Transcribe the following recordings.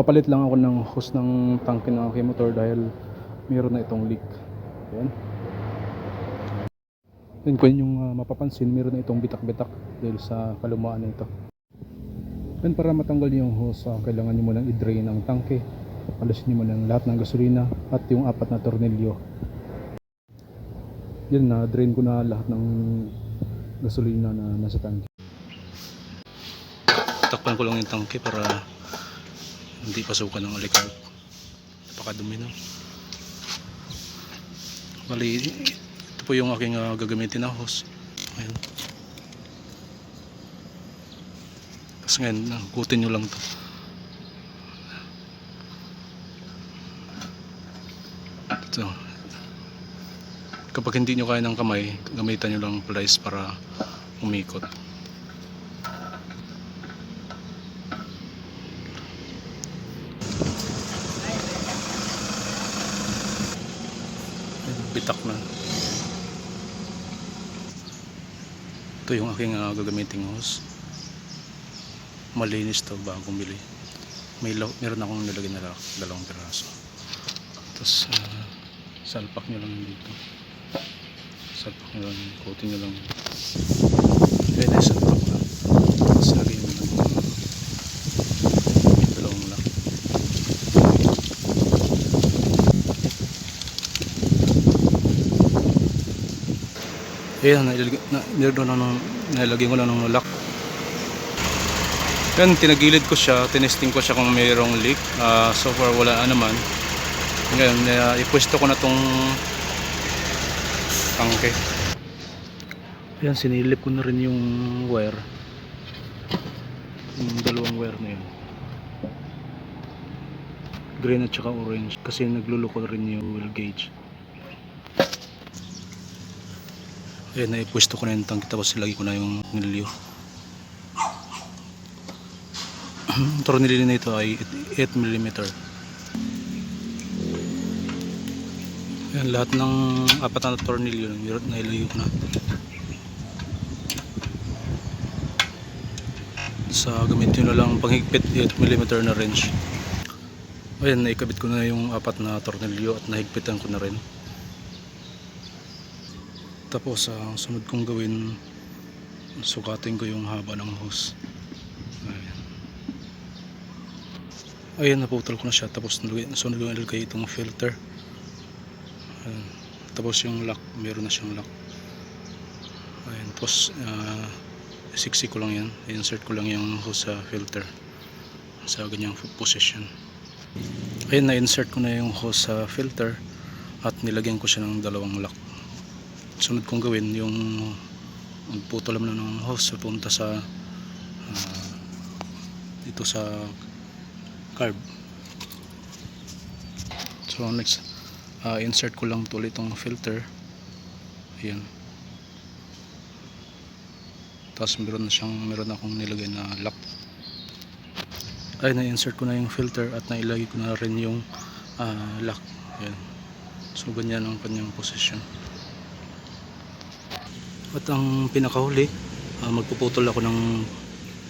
papalit lang ako ng hose ng tangke ng aking motor dahil mayroon na itong leak. Ayan. Then kung yung ah, mapapansin, mayroon na itong bitak-bitak dahil sa kalumaan na ito. Then para matanggal yung hose, ah, kailangan nyo munang i-drain ang tangke. Alisin nyo muna ang lahat ng gasolina at yung apat na tornilyo. Yan na, drain ko na lahat ng gasolina na nasa tangke. Takpan ko lang yung tangke para hindi pasukan ng alikabok. Napakadumi na. Bali, ito po yung aking ah, gagamitin na hose. Ayan. Tapos ngayon, kutin nyo lang to. Ito. Kapag hindi nyo kaya ng kamay, gamitan nyo lang pliers para umikot. bitak na ito yung aking uh, gagamiting hose malinis to bagong bili may meron akong nilagay na la- dalawang piraso. Tapos uh, salpak nyo lang dito. Salpak nyo lang coating nyo lang. Ay salpak na tapos lagay mo lang yung dalawang lock Ayan, na, nilagay, na, nilagay ko na ng lock. Yan, tinagilid ko siya, tinesting ko siya kung mayroong leak. Ah, so far, wala na naman. Ngayon, uh, ipwesto ko na tong tangke. Ayan, sinilip ko na rin yung wire. Yung dalawang wire na yun. Green at saka orange. Kasi nagluloko rin yung wheel gauge. Ayan, naipwesto ko na yung tangke tapos ilagay ko na yung. Ang tornilyo na ito ay 8mm. Ayan, lahat ng apat na tornilyo na ilagay ko na. Sa gamitin na lang panghigpit 8mm na wrench. Ayan, naikabit ko na yung apat na tornilyo at nahigpitan ko na rin. Tapos ang sunod kong gawin sukatin ko yung haba ng hose. Ayan. Ayan naputol ko na siya tapos sunod ko nilagay itong filter. Ayan. Tapos yung lock, meron na siyang lock. Ayan, tapos uh, siksi ko lang yan. Insert ko lang yung hose sa filter sa ganyang position. Ayan, na-insert ko na yung hose sa filter at nilagyan ko siya ng dalawang lock sunod kong gawin yung magputol naman ng hose punta sa ah, dito sa carb. So next ah, insert ko lang tuloy itong filter. Ayan. Tapos meron na siyang meron akong nilagay na lock. Ay na-insert ko na yung filter at nailagay ko na rin yung ah, lock. Ayan. So ganyan ang kanyang position at ang pinakahuli, ah, magpuputol ako ng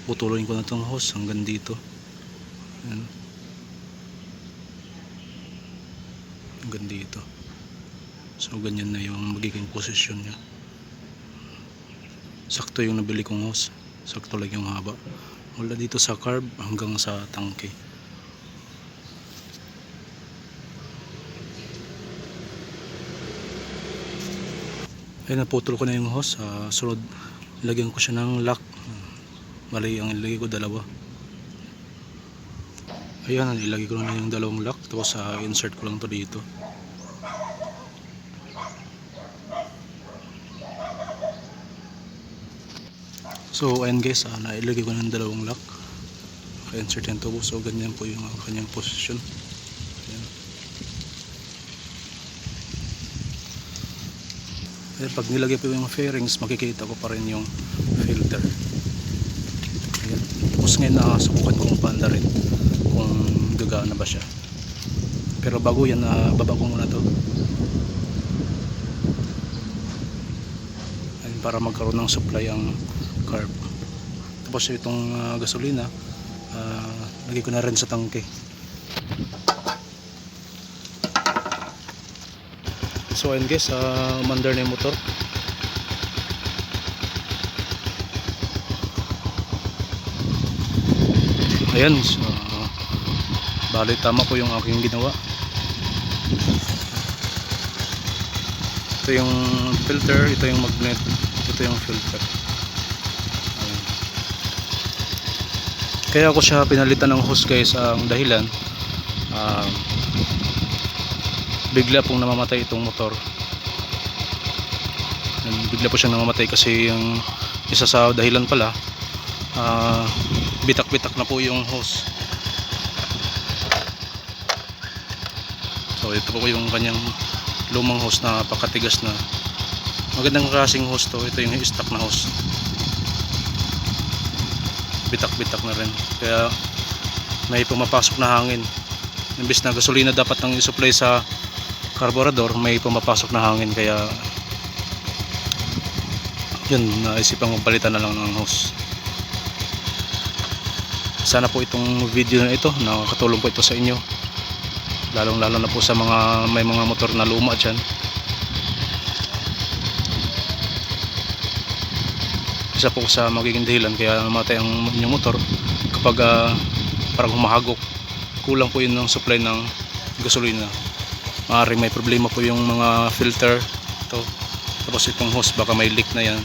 putulin ko na itong hose hanggang dito. Ayan. Hanggang dito. So ganyan na yung magiging posisyon niya. Sakto yung nabili kong hose. Sakto lang yung haba. Mula dito sa carb hanggang sa tangke. Ay naputol ko na yung hose. Uh, sunod lagyan ko siya ng lock. Mali ang ilagay ko dalawa. Ayan ilagay ko na yung dalawang lock. Tapos uh, insert ko lang to dito. So ayan guys uh, nailagay ko na yung dalawang lock. Insert yan to. So ganyan po yung uh, kanyang position Eh, pag nilagay po yung fairings, makikita ko pa rin yung filter. Ayan. Tapos ngayon nakasubukan kong panda rin kung gagaan na ba siya. Pero bago yan, uh, baba ko muna to. Ayan, para magkaroon ng supply ang carb. Tapos itong ah, gasolina, uh, lagay ko na rin sa tangke. So ayun guys, uh, umandar na yung motor. Ayan, so, bali tama po yung aking ginawa. Ito yung filter, ito yung magnet, ito yung filter. Ayan. Kaya ako siya pinalitan ng hose guys, ang dahilan ah, bigla pong namamatay itong motor. Bigla po siyang namamatay kasi yung isa sa dahilan pala ah, bitak-bitak na po yung hose. So ito po yung kanyang lumang hose na pakatigas na. Magandang klaseng hose to. Ito yung stock na hose. Bitak-bitak na rin. Kaya may pumapasok na hangin. Imbis na gasolina dapat nang isupply sa carburetor may pumapasok na hangin kaya yun naisipang palitan na lang ng hose. Sana po itong video na ito nakakatulong po ito sa inyo. Lalong lalo na po sa mga may mga motor na luma dyan. Isa po sa magiging dahilan kaya namatay ang inyong motor kapag ah, parang humahagok. Kulang po yun ng supply ng gasolina maaaring may problema po yung mga filter. Ito tapos itong hose baka may leak na yan.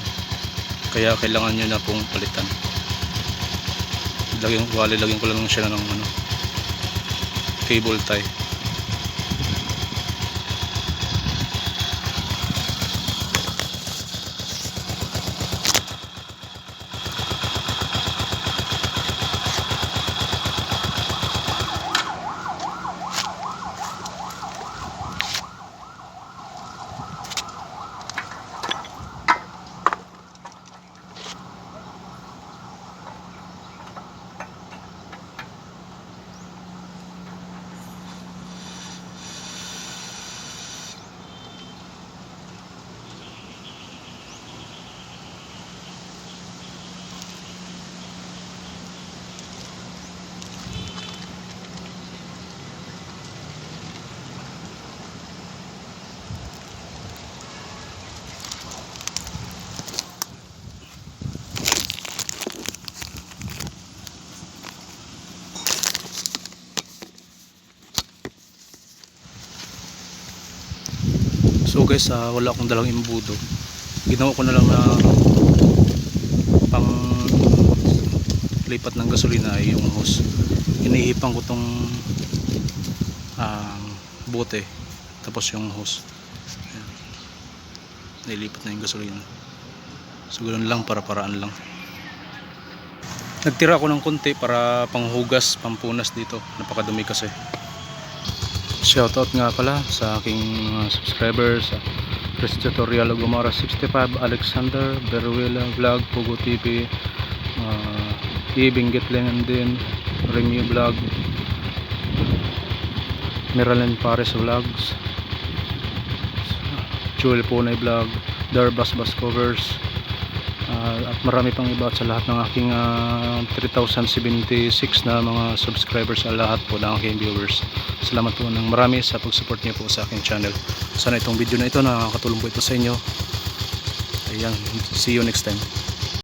Kaya kailangan nyo na pong palitan. Lagyan, wali lagyan ko lang siya ng ano, cable tie So guys, ah, wala akong dalang imbudo. Ginawa ko na lang na pang lipat ng gasolina ay yung hose. Inihipan ko tong um, bote tapos yung hose. Ayan. Nilipat na yung gasolina. So ganun lang para paraan lang. Nagtira ako ng konti para panghugas, pampunas dito. Napakadumi kasi. Shoutout nga pala sa aking mga subscribers sa Chris Tutorial Gomara 65 Alexander Beruela Vlog Pugo TV uh, Ibing Gitlen din Remy Vlog Miralyn Pares Vlogs Joel Punay Vlog Darbas Bas Covers uh, at marami pang iba sa lahat ng aking uh, 3076 na mga subscribers sa lahat po ng aking viewers. Salamat po ng marami sa pag-support niyo po sa aking channel. Sana itong video na ito nakakatulong po ito sa inyo. Ayan see you next time